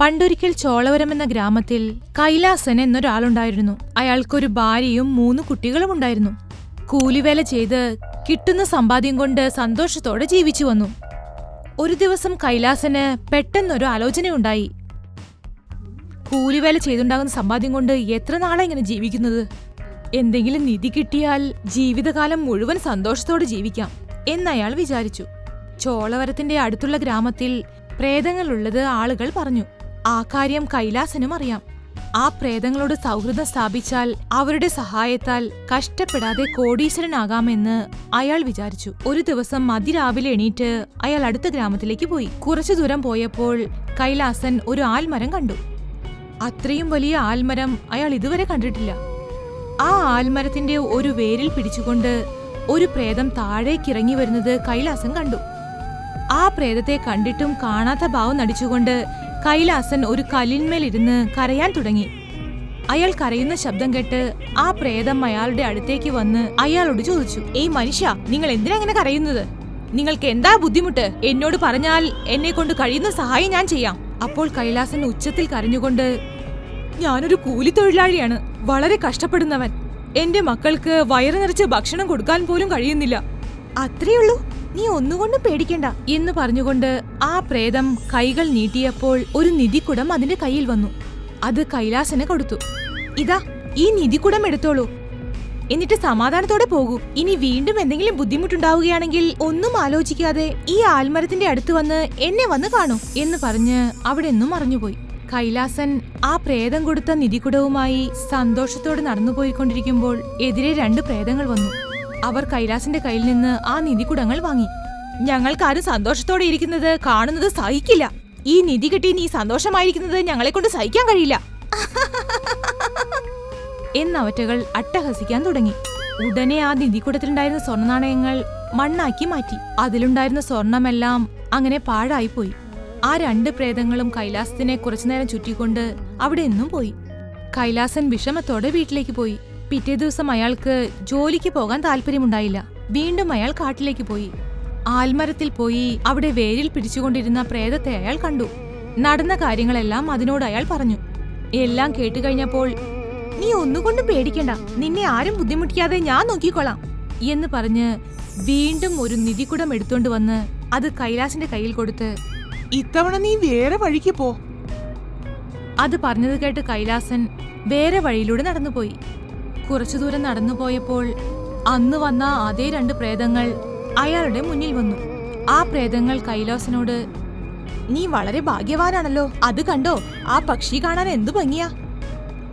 പണ്ടൊരിക്കൽ ചോളവരം എന്ന ഗ്രാമത്തിൽ കൈലാസൻ എന്നൊരാളുണ്ടായിരുന്നു. അയാൾക്കൊരു ഭാര്യയും മൂന്ന് കുട്ടികളും ഉണ്ടായിരുന്നു. കൂലിവേല ചെയ്ത് കിട്ടുന്ന സമ്പാദ്യം കൊണ്ട് സന്തോഷത്തോടെ ജീവിച്ചു വന്നു. ഒരു ദിവസം കൈലാസന് പെട്ടെന്നൊരു ആലോചനയുണ്ടായി. കൂലിവേല ചെയ്തുണ്ടാകുന്ന സമ്പാദ്യം കൊണ്ട് എത്ര നാളെ ഇങ്ങനെ ജീവിക്കുന്നത്? എന്തെങ്കിലും നിധി കിട്ടിയാൽ ജീവിതകാലം മുഴുവൻ സന്തോഷത്തോടെ ജീവിക്കാം എന്നയാൾ വിചാരിച്ചു. ചോളവരത്തിന്റെ അടുത്തുള്ള ഗ്രാമത്തിൽ പ്രേതങ്ങളുള്ളത് ആളുകൾ പറഞ്ഞു. ആ കാര്യം കൈലാസനും അറിയാം. ആ പ്രേതങ്ങളോട് സൗഹൃദം സ്ഥാപിച്ചാൽ അവരുടെ സഹായത്താൽ കഷ്ടപ്പെടാതെ കോടീശ്വരനാകാമെന്ന് അയാൾ വിചാരിച്ചു. ഒരു ദിവസം മതിരാവിലെ എണീറ്റ് അയാൾ അടുത്ത ഗ്രാമത്തിലേക്ക് പോയി. കുറച്ചു ദൂരം പോയപ്പോൾ കൈലാസൻ ഒരു ആൽമരം കണ്ടു. അത്രയും വലിയ ആൽമരം അയാൾ ഇതുവരെ കണ്ടിട്ടില്ല. ആ ആൽമരത്തിന്റെ ഒരു വേരിൽ പിടിച്ചുകൊണ്ട് ഒരു പ്രേതം താഴേക്കിറങ്ങി വരുന്നത് കൈലാസം കണ്ടു. ആ പ്രേതത്തെ കണ്ടിട്ടും കാണാത്ത ഭാവം നടിച്ചുകൊണ്ട് കൈലാസൻ ഒരു കല്ലിന്മേലിരുന്ന് കരയാൻ തുടങ്ങി. അയാൾ കരയുന്ന ശബ്ദം കേട്ട് ആ പ്രേതം അയാളുടെ അടുത്തേക്ക് വന്ന് അയാളോട് ചോദിച്ചു ഏയ് മനുഷ്യ നിങ്ങൾ എന്തിനാ ഇങ്ങനെ കരയുന്നത്? നിങ്ങൾക്ക് എന്താ ബുദ്ധിമുട്ട്? എന്നോട് പറഞ്ഞാൽ എന്നെ കൊണ്ട് കഴിയുന്ന സഹായം ഞാൻ ചെയ്യാം. അപ്പോൾ കൈലാസൻ ഉച്ചത്തിൽ കരഞ്ഞുകൊണ്ട് ഞാനൊരു കൂലി തൊഴിലാളിയാണ് വളരെ കഷ്ടപ്പെടുന്നവൻ. എന്റെ മക്കൾക്ക് വയറു നിറച്ച് ഭക്ഷണം കൊടുക്കാൻ പോലും കഴിയുന്നില്ല. അത്രയുള്ളൂ? നീ ഒന്നുകൊണ്ടും പേടിക്കണ്ട എന്ന് പറഞ്ഞുകൊണ്ട് ആ പ്രേതം കൈകൾ നീട്ടിയപ്പോൾ ഒരു നിധിക്കുടം അതിന്റെ കയ്യിൽ വന്നു. അത് കൈലാസന് കൊടുത്തു. ഇതാ ഈ നിധിക്കുടം എടുത്തോളൂ. എന്നിട്ട് സമാധാനത്തോടെ പോകൂ. ഇനി വീണ്ടും എന്തെങ്കിലും ബുദ്ധിമുട്ടുണ്ടാവുകയാണെങ്കിൽ ഒന്നും ആലോചിക്കാതെ ഈ ആൽമരത്തിന്റെ അടുത്ത് വന്ന് എന്നെ വന്ന് കാണൂ എന്ന് പറഞ്ഞ് അവിടെ നിന്നും മറഞ്ഞുപോയി. കൈലാസൻ ആ പ്രേതം കൊടുത്ത നിധിക്കുടവുമായി സന്തോഷത്തോടെ നടന്നുപോയിക്കൊണ്ടിരിക്കുമ്പോൾ എതിരെ രണ്ട് പ്രേതങ്ങൾ വന്നു. അവർ കൈലാസിന്റെ കയ്യിൽ നിന്ന് ആ നിധിക്കുടങ്ങൾ വാങ്ങി. ഞങ്ങൾക്കാരും സന്തോഷത്തോടെ ഇരിക്കുന്നത് കാണുന്നത് സഹിക്കില്ല. ഈ നിധി കിട്ടി നീ സന്തോഷമായിരിക്കുന്നത് ഞങ്ങളെ കൊണ്ട് സഹിക്കാൻ കഴിയില്ല. എന്നവറ്റകൾ അട്ടഹസിക്കാൻ തുടങ്ങി. ഉടനെ ആ നിധിക്കുടത്തിലുണ്ടായിരുന്ന സ്വർണ നാണയങ്ങൾ മണ്ണാക്കി മാറ്റി. അതിലുണ്ടായിരുന്ന സ്വർണമെല്ലാം അങ്ങനെ പാഴായിപ്പോയി. ആ രണ്ട് പ്രേതങ്ങളും കൈലാസത്തിനെ കുറച്ചുനേരം ചുറ്റിക്കൊണ്ട് അവിടെ നിന്നും പോയി. കൈലാസൻ വിഷമത്തോടെ വീട്ടിലേക്ക് പോയി. പിറ്റേ ദിവസം അയാൾക്ക് ജോലിക്ക് പോകാൻ താല്പര്യമുണ്ടായില്ല. വീണ്ടും അയാൾ കാട്ടിലേക്ക് പോയി. ആൽമരത്തിൽ പോയി അവിടെ വേരിൽ പിടിച്ചുകൊണ്ടിരുന്ന പ്രേതത്തെ അയാൾ കണ്ടു. നടന്ന കാര്യങ്ങളെല്ലാം അതിനോട് അയാൾ പറഞ്ഞു. എല്ലാം കേട്ടു കഴിഞ്ഞപ്പോൾ നീ ഒന്നുകൊണ്ടും പേടിക്കണ്ട. നിന്നെ ആരും ബുദ്ധിമുട്ടിക്കാതെ ഞാൻ നോക്കിക്കൊള്ളാം എന്ന് പറഞ്ഞ് വീണ്ടും ഒരു നിധിക്കുടം എടുത്തോണ്ട് വന്ന് അത് കൈലാസിന്റെ കയ്യിൽ കൊടുത്ത് ഇത്തവണ നീ വേറെ വഴിക്ക് പോ. അത് പറഞ്ഞത് കേട്ട് കൈലാസൻ വേറെ വഴിയിലൂടെ നടന്നുപോയി. കുറച്ചു ദൂരം നടന്നുപോയപ്പോൾ അന്ന് വന്ന അതേ രണ്ട് പ്രേതങ്ങൾ അയാളുടെ മുന്നിൽ വന്നു. ആ പ്രേതങ്ങൾ കൈലാസനോട് നീ വളരെ ഭാഗ്യവാനാണല്ലോ. അത് കണ്ടോ? ആ പക്ഷി കാണാൻ എന്തു ഭംഗിയാ?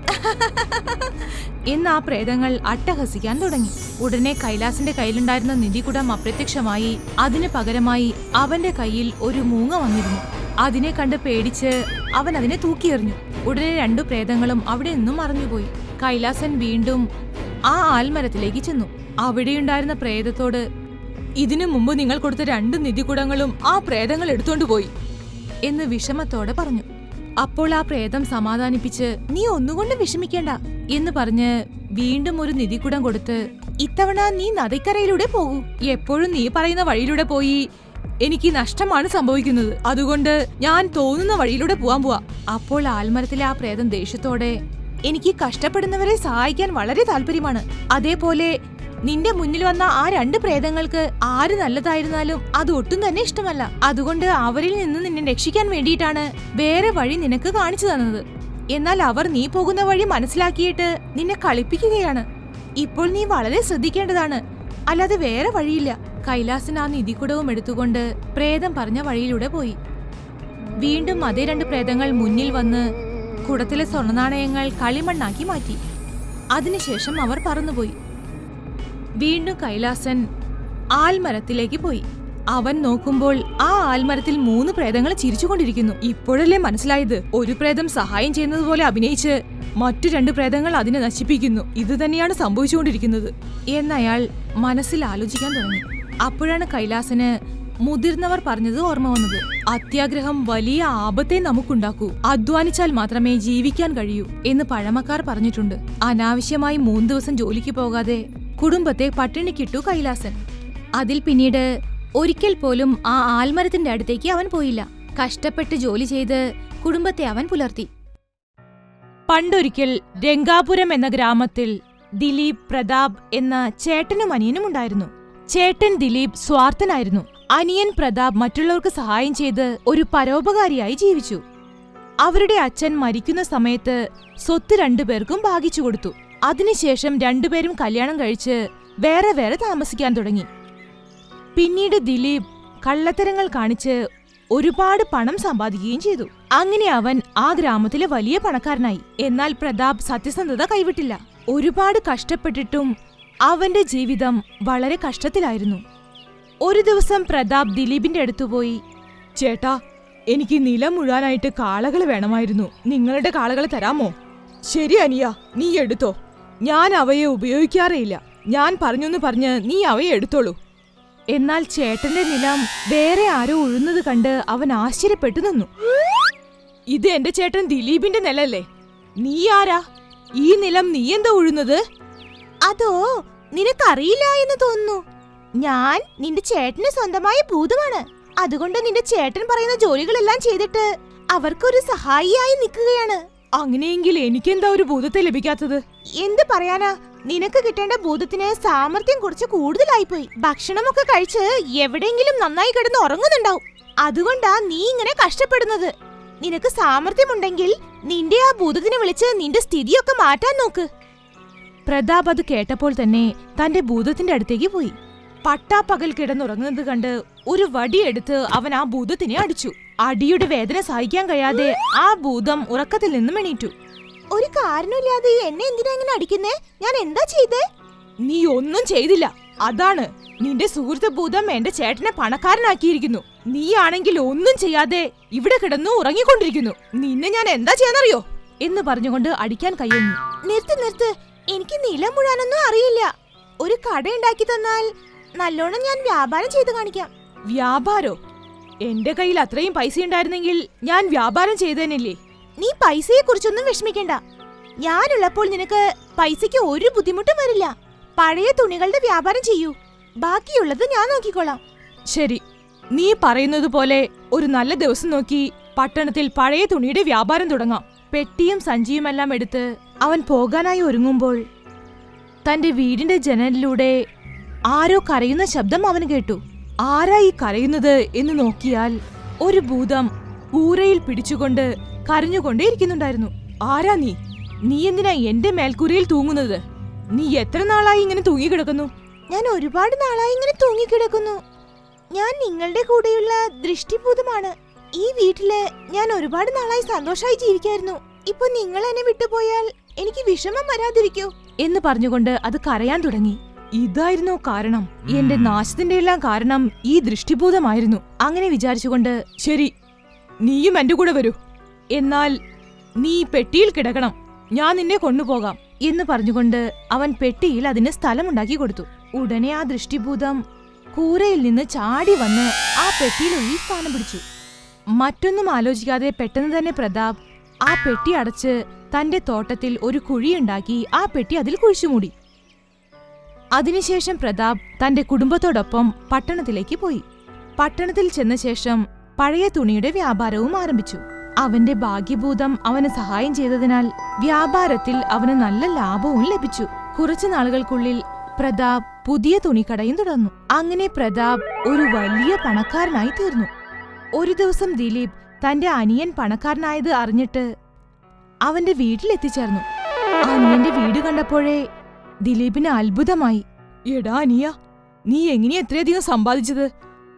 എന്ന് ആ പ്രേതങ്ങൾ അട്ടഹസിക്കാൻ തുടങ്ങി. ഉടനെ കൈലാസിന്റെ കയ്യിലുണ്ടായിരുന്ന നിധികുടം അപ്രത്യക്ഷമായി. അതിന് പകരമായി അവന്റെ കയ്യിൽ ഒരു മൂങ്ങ വന്നിരുന്നു. അതിനെ കണ്ട് പേടിച്ച് അവൻ അതിനെ തൂക്കിയെറിഞ്ഞു. ഉടനെ രണ്ടു പ്രേതങ്ങളും അവിടെ നിന്നും മറഞ്ഞുപോയി. കൈലാസൻ വീണ്ടും ആ ആൽമരത്തിലേക്ക് ചെന്നു. അവിടെയുണ്ടായിരുന്ന പ്രേതത്തോട് ഇതിനു മുമ്പ് നിങ്ങൾ കൊടുത്ത രണ്ട് നിധികുടങ്ങളും ആ പ്രേതങ്ങൾ എടുത്തോണ്ട് പോയി എന്ന് വിഷമത്തോടെ പറഞ്ഞു. അപ്പോൾ ആ പ്രേതം സമാധാനിപ്പിച്ച് നീ ഒന്നുകൊണ്ടും വിഷമിക്കേണ്ട എന്ന് പറഞ്ഞ് വീണ്ടും ഒരു നിധികുടം കൊടുത്ത് ഇത്തവണ നീ നദിക്കരയിലൂടെ പോകൂ. എപ്പോഴും നീ പറയുന്ന വഴിയിലൂടെ പോയി എനിക്ക് നഷ്ടമാണ് സംഭവിക്കുന്നത്. അതുകൊണ്ട് ഞാൻ തോന്നുന്ന വഴിയിലൂടെ പോവാൻ പോവാ. അപ്പോൾ ആൽമരത്തിലെ ആ പ്രേതം ദേഷ്യത്തോടെ എനിക്ക് കഷ്ടപ്പെടുന്നവരെ സഹായിക്കാൻ വളരെ താല്പര്യമാണ്. അതേപോലെ നിന്റെ മുന്നിൽ വന്ന ആ രണ്ട് പ്രേതങ്ങൾക്ക് ആര് നല്ലതായിരുന്നാലും അത് ഒട്ടും തന്നെ ഇഷ്ടമല്ല. അതുകൊണ്ട് അവരിൽ നിന്ന് നിന്നെ രക്ഷിക്കാൻ വേണ്ടിയിട്ടാണ് വേറെ വഴി നിനക്ക് കാണിച്ചു തന്നത്. എന്നാൽ അവർ നീ പോകുന്ന വഴി മനസ്സിലാക്കിയിട്ട് നിന്നെ കളിപ്പിക്കുകയാണ്. ഇപ്പോൾ നീ വളരെ ശ്രദ്ധിക്കേണ്ടതാണ്. അല്ലാതെ വേറെ വഴിയില്ല. കൈലാസിന് ആ നിധിക്കുടവും എടുത്തുകൊണ്ട് പ്രേതം പറഞ്ഞ വഴിയിലൂടെ പോയി. വീണ്ടും അതേ രണ്ട് പ്രേതങ്ങൾ മുന്നിൽ വന്ന് കുടത്തിലെ സ്വർണനാണയങ്ങൾ കളിമണ്ണാക്കി മാറ്റി. അതിനുശേഷം അവർ പറന്നുപോയി. വീണ്ടും കൈലാസൻ ആൽമരത്തിലേക്ക് പോയി. അവൻ നോക്കുമ്പോൾ ആ ആൽമരത്തിൽ മൂന്ന് പ്രേതങ്ങൾ ചിരിച്ചുകൊണ്ടിരിക്കുന്നു. ഇപ്പോഴല്ലേ മനസ്സിലായത്? ഒരു പ്രേതം സഹായം ചെയ്യുന്നത് പോലെ അഭിനയിച്ച് മറ്റു രണ്ട് പ്രേതങ്ങൾ അതിനെ നശിപ്പിക്കുന്നു. ഇത് തന്നെയാണ് സംഭവിച്ചുകൊണ്ടിരിക്കുന്നത്. എന്നയാൾ മനസ്സിൽ ആലോചിക്കാൻ തുടങ്ങി. അപ്പോഴാണ് കൈലാസന് മുതിർന്നവർ പറഞ്ഞത് ഓർമ്മ വന്നത്. അത്യാഗ്രഹം വലിയ ആപത്തെ നമുക്കുണ്ടാക്കൂ. അധ്വാനിച്ചാൽ മാത്രമേ ജീവിക്കാൻ കഴിയൂ എന്ന് പഴമക്കാർ പറഞ്ഞിട്ടുണ്ട്. അനാവശ്യമായി മൂന്ന് ദിവസം ജോലിക്ക് പോകാതെ കുടുംബത്തെ പട്ടിണിക്കിട്ടു കൈലാസൻ. അതിൽ പിന്നീട് ഒരിക്കൽ പോലും ആ ആൽമരത്തിന്റെ അടുത്തേക്ക് അവൻ പോയില്ല. കഷ്ടപ്പെട്ട് ജോലി ചെയ്ത് കുടുംബത്തെ അവൻ പുലർത്തി. പണ്ടൊരിക്കൽ രംഗാപുരം എന്ന ഗ്രാമത്തിൽ ദിലീപ് പ്രതാപ് എന്ന ചേട്ടനും അനിയനും ഉണ്ടായിരുന്നു. ചേട്ടൻ ദിലീപ് സ്വാർത്ഥനായിരുന്നു. അനിയൻ പ്രതാപ് മറ്റുള്ളവർക്ക് സഹായം ചെയ്ത് ഒരു പരോപകാരിയായി ജീവിച്ചു. അവരുടെ അച്ഛൻ മരിക്കുന്ന സമയത്ത് സ്വത്ത് രണ്ടുപേർക്കും ഭാഗിച്ചു കൊടുത്തു. അതിനുശേഷം രണ്ടുപേരും കല്യാണം കഴിച്ച് വേറെ വേറെ താമസിക്കാൻ തുടങ്ങി. പിന്നീട് ദിലീപ് കള്ളത്തരങ്ങൾ കാണിച്ച് ഒരുപാട് പണം സമ്പാദിക്കുകയും ചെയ്തു. അങ്ങനെ അവൻ ആ ഗ്രാമത്തിലെ വലിയ പണക്കാരനായി. എന്നാൽ പ്രതാപ് സത്യസന്ധത കൈവിട്ടില്ല. ഒരുപാട് കഷ്ടപ്പെട്ടിട്ടും അവന്റെ ജീവിതം വളരെ കഷ്ടത്തിലായിരുന്നു. ഒരു ദിവസം പ്രതാപ് ദിലീപിന്റെ അടുത്തു പോയി ചേട്ടാ എനിക്ക് നിലം മുഴാനായിട്ട് കാളകൾ വേണമായിരുന്നു. നിങ്ങളുടെ കാളകൾ തരാമോ? ശരി അനിയ നീ എടുത്തോ. ഞാൻ അവയെ ഉപയോഗിക്കാറേയില്ല. ഞാൻ പറഞ്ഞെന്ന് പറഞ്ഞ് നീ അവയെ എടുത്തോളൂ. എന്നാൽ ചേട്ടന്റെ നിലം വേറെ ആരോ ഉഴുന്നത് കണ്ട് അവൻ ആശ്ചര്യപ്പെട്ടു നിന്നു. ഇത് എന്റെ ചേട്ടൻ ദിലീപിന്റെ നിലല്ലേ? നീ ആരാ? ഈ നിലം നീ എന്താ ഉഴുന്നത്? അതോ നിനക്കറിയില്ല എന്ന് തോന്നുന്നു. ഞാൻ നിന്റെ ചേട്ടന് സ്വന്തമായ ഭൂതമാണ്. അതുകൊണ്ട് നിന്റെ ചേട്ടൻ പറയുന്ന ജോലികളെല്ലാം ചെയ്തിട്ട് അവർക്കൊരു സഹായിയായി നിൽക്കുകയാണ്. അങ്ങനെയെങ്കിൽ എനിക്കെന്താ ഒരു ഭൂതത്തെ ലഭിക്കാത്തത്? എന്ത് പറയാനാ? നിനക്ക് കിട്ടേണ്ട ഭൂതത്തിന് സാമർത്ഥ്യം കുറച്ച് കൂടുതലായിപ്പോയി. ഭക്ഷണമൊക്കെ കഴിച്ച് എവിടെയെങ്കിലും നന്നായി കിടന്ന് ഉറങ്ങുന്നുണ്ടാവും. അതുകൊണ്ടാ നീ ഇങ്ങനെ കഷ്ടപ്പെടുന്നത്. നിനക്ക് സാമർത്ഥ്യമുണ്ടെങ്കിൽ നിന്റെ ആ ഭൂതത്തിനെ വിളിച്ച് നിന്റെ സ്ഥിതിയൊക്കെ മാറ്റാൻ നോക്ക്. പ്രതാപ് അത് കേട്ടപ്പോൾ തന്നെ തന്റെ ഭൂതത്തിന്റെ അടുത്തേക്ക് പോയി. പട്ടാപ്പകൽ കിടന്നുറങ്ങുന്നത് കണ്ട് ഒരു വടിയെടുത്ത് അവൻ ആ ഭൂതത്തിനെ അടിച്ചു. അടിയുടെ വേദന സഹിക്കാൻ കഴിയാതെ ആ ഭൂതം ഉറക്കത്തിൽ നിന്നും എണീറ്റു. ഒരു കാരണമില്ലാതെ എന്നെ എന്തിനാ ഇങ്ങനെ അടിക്കുന്നേ? ഞാൻ എന്താ ചെയ്തേ? നീ ഒന്നും ചെയ്തില്ല. അതാണ് നിന്റെ സുഹൃത്ത് ഭൂതം എന്റെ ചേട്ടനെ പണക്കാരനാക്കിയിരിക്കുന്നു. നീയാണെങ്കിൽ ഒന്നും ചെയ്യാതെ ഇവിടെ കിടന്നു ഉറങ്ങിക്കൊണ്ടിരിക്കുന്നു. നിന്നെ ഞാൻ എന്താ ചെയ്യാന്നറിയോ? എന്ന് പറഞ്ഞുകൊണ്ട് അടിക്കാൻ കയ്യൊന്നു. നിർത്ത് നിർത്ത്. എനിക്ക് നിലം മുഴാനൊന്നും അറിയില്ല. ഒരു കട ഉണ്ടാക്കി തന്നാൽ നല്ലോണം ഞാൻ വ്യാപാരം ചെയ്ത് കാണിക്കാം. വ്യാപാരോ? എന്റെ കയ്യിൽ അത്രയും പൈസ ഉണ്ടായിരുന്നെങ്കിൽ ഞാൻ വ്യാപാരം ചെയ്തേനില്ലേ? നീ പൈസയെ കുറിച്ചൊന്നും വിഷമിക്കണ്ട. ഞാനുള്ളപ്പോൾ നിനക്ക് പൈസയ്ക്ക് ഒരു ബുദ്ധിമുട്ടും വരില്ല. പഴയ തുണികളുടെ വ്യാപാരം ചെയ്യൂ. ബാക്കിയുള്ളത് ഞാൻ നോക്കിക്കോളാം. ശരി. നീ പറയുന്നത് പോലെ ഒരു നല്ല ദിവസം നോക്കി പട്ടണത്തിൽ പഴയ തുണിയുടെ വ്യാപാരം തുടങ്ങാം. പെട്ടിയും സഞ്ചിയുമെല്ലാം എടുത്ത് അവൻ പോകാനായി ഒരുങ്ങുമ്പോൾ തന്റെ വീടിന്റെ ജനലിലൂടെ ആരോ കരയുന്ന ശബ്ദം അവന് കേട്ടു. ആരായി കരയുന്നത്? എന്ന് നോക്കിയാൽ ഒരു ഭൂതം കൂരയിൽ പിടിച്ചുകൊണ്ട് കരഞ്ഞുകൊണ്ടേയിരിക്കുന്നുണ്ടായിരുന്നു. ആരാ നീ? നീ എന്തിനാ എന്റെ മേൽക്കൂരയിൽ തൂങ്ങുന്നത്? നീ എത്ര നാളായി ഇങ്ങനെ തൂങ്ങിക്കിടക്കുന്നു? ഞാൻ ഒരുപാട് നാളായി ഇങ്ങനെ തൂങ്ങിക്കിടക്കുന്നു. ഞാൻ നിങ്ങളുടെ കൂടെയുള്ള ദൃഷ്ടിഭൂതമാണ്. ഈ വീട്ടിൽ ഞാൻ ഒരുപാട് നാളായി സന്തോഷമായി ജീവിക്കായിരുന്നു. ഇപ്പൊ നിങ്ങൾ എന്നെ വിട്ടുപോയാൽ എനിക്ക് വിഷമം വരാതിരിക്കൂ. എന്ന് പറഞ്ഞുകൊണ്ട് അത് കരയാൻ തുടങ്ങി. ഇതായിരുന്നോ കാരണം. എന്റെ നാശത്തിന്റെ എല്ലാം കാരണം ഈ ദൃഷ്ടിഭൂതമായിരുന്നു. അങ്ങനെ വിചാരിച്ചുകൊണ്ട് ശരി നീയും എന്റെ കൂടെ വരൂ. എന്നാൽ നീ പെട്ടിയിൽ കിടക്കണം. ഞാൻ നിന്നെ കൊണ്ടുപോകാം എന്ന് പറഞ്ഞുകൊണ്ട് അവൻ പെട്ടിയിൽ അതിന് സ്ഥലമുണ്ടാക്കി കൊടുത്തു. ഉടനെ ആ ദൃഷ്ടിഭൂതം കൂരയിൽ നിന്ന് ചാടി വന്ന് ആ പെട്ടിയിൽ ഒരു സ്ഥാനം പിടിച്ചു. മറ്റൊന്നും ആലോചിക്കാതെ പെട്ടെന്ന് തന്നെ പ്രതാപ് ആ പെട്ടി അടച്ച് തന്റെ തോട്ടത്തിൽ ഒരു കുഴിയുണ്ടാക്കി ആ പെട്ടി അതിൽ കുഴിച്ചുമൂടി അതിനുശേഷം പ്രതാപ് തന്റെ കുടുംബത്തോടൊപ്പം പട്ടണത്തിലേക്ക് പോയി. പട്ടണത്തിൽ ചെന്ന ശേഷം പഴയ തുണിയുടെ വ്യാപാരവും ആരംഭിച്ചു. അവന്റെ ഭാഗ്യഭൂതം അവന് സഹായം ചെയ്തതിനാൽ വ്യാപാരത്തിൽ അവന് നല്ല ലാഭവും ലഭിച്ചു. കുറച്ചു നാളുകൾക്കുള്ളിൽ പ്രതാപ് പുതിയ തുണിക്കടയും തുടർന്നു. അങ്ങനെ പ്രതാപ് ഒരു വലിയ പണക്കാരനായി തീർന്നു. ഒരു ദിവസം ദിലീപ് തന്റെ അനിയൻ പണക്കാരനായത് അറിഞ്ഞിട്ട് അവന്റെ വീട്ടിലെത്തിച്ചേർന്നു. അനിയന്റെ വീട് കണ്ടപ്പോഴേ ദിലീപിന് അത്ഭുതമായി. എടാ അനിയ നീ എങ്ങനെയാ ഇത്രയധികം സമ്പാദിച്ചത്?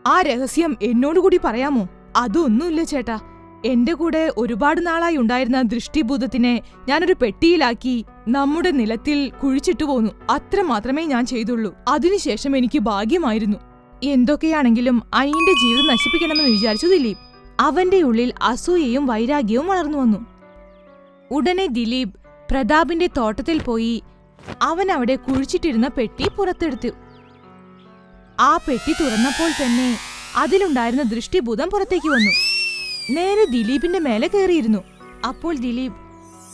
ആ രഹസ്യം എന്നോട് കൂടി പറയാമോ? അതൊന്നുമില്ല ചേട്ടാ. എന്റെ കൂടെ ഒരുപാട് നാളായി ഉണ്ടായിരുന്ന ദൃഷ്ടിഭൂതത്തിനെ ഞാനൊരു പെട്ടിയിലാക്കി നമ്മുടെ നിലത്തിൽ കുഴിച്ചിട്ടു പോന്നു. അത്ര മാത്രമേ ഞാൻ ചെയ്തുള്ളൂ. അതിനുശേഷം എനിക്ക് ഭാഗ്യമായിരുന്നു. എന്തൊക്കെയാണെങ്കിലും അനിയന്റെ ജീവിതം നശിപ്പിക്കണമെന്ന് വിചാരിച്ചു ദിലീപ്. അവന്റെ ഉള്ളിൽ അസൂയയും വൈരാഗ്യവും വളർന്നു വന്നു. ഉടനെ ദിലീപ് പ്രതാപിന്റെ തോട്ടത്തിൽ പോയി അവൻ അവിടെ കുഴിച്ചിട്ടിരുന്ന പെട്ടി പുറത്തെടുത്തു. ആ പെട്ടി തുറന്നപ്പോൾ തന്നെ അതിലുണ്ടായിരുന്ന ദൃഷ്ടിഭൂതം പുറത്തേക്ക് വന്നു. നേരെ ദിലീപിന്റെ മേലെ കയറിയിരുന്നു. അപ്പോൾ ദിലീപ്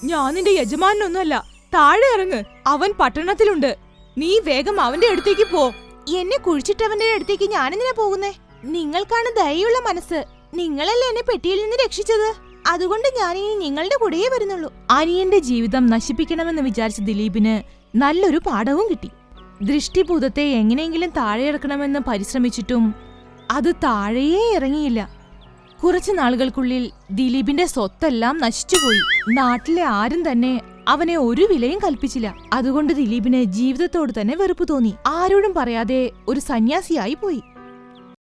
ഞാൻ നിന്റെ യജമാനൊന്നുമല്ല താഴെ ഇറങ്ങ് അവൻ പട്ടണത്തിലുണ്ട്. നീ വേഗം അവന്റെ അടുത്തേക്ക് പോ. എന്നെ കുഴിച്ചിട്ടവന്റെ അടുത്തേക്ക് ഞാനെന്തിനാ പോകുന്നേ? നിങ്ങൾക്കാണ് ദയുള്ള മനസ്സ്. നിങ്ങളല്ലേ എന്നെ പെട്ടിയിൽ നിന്ന് രക്ഷിച്ചത്? അതുകൊണ്ട് ഞാനിനി നിങ്ങളുടെ കൂടെയേ വരുന്നുള്ളൂ. അനിയന്റെ ജീവിതം നശിപ്പിക്കണമെന്ന് വിചാരിച്ച ദിലീപിന് നല്ലൊരു പാഠവും കിട്ടി. ദൃഷ്ടിഭൂതത്തെ എങ്ങനെയെങ്കിലും താഴെ ഇറക്കണമെന്ന് പരിശ്രമിച്ചിട്ടും അത് താഴെയേ ഇറങ്ങിയില്ല. കുറച്ചു നാളുകൾക്കുള്ളിൽ ദിലീപിന്റെ സ്വത്തെല്ലാം നശിച്ചുപോയി. നാട്ടിലെ ആരും തന്നെ അവനെ ഒരു വിലയും കൽപ്പിച്ചില്ല. അതുകൊണ്ട് ദിലീപിന് ജീവിതത്തോട് തന്നെ വെറുപ്പ് തോന്നി. ആരോടും പറയാതെ ഒരു സന്യാസിയായി പോയി.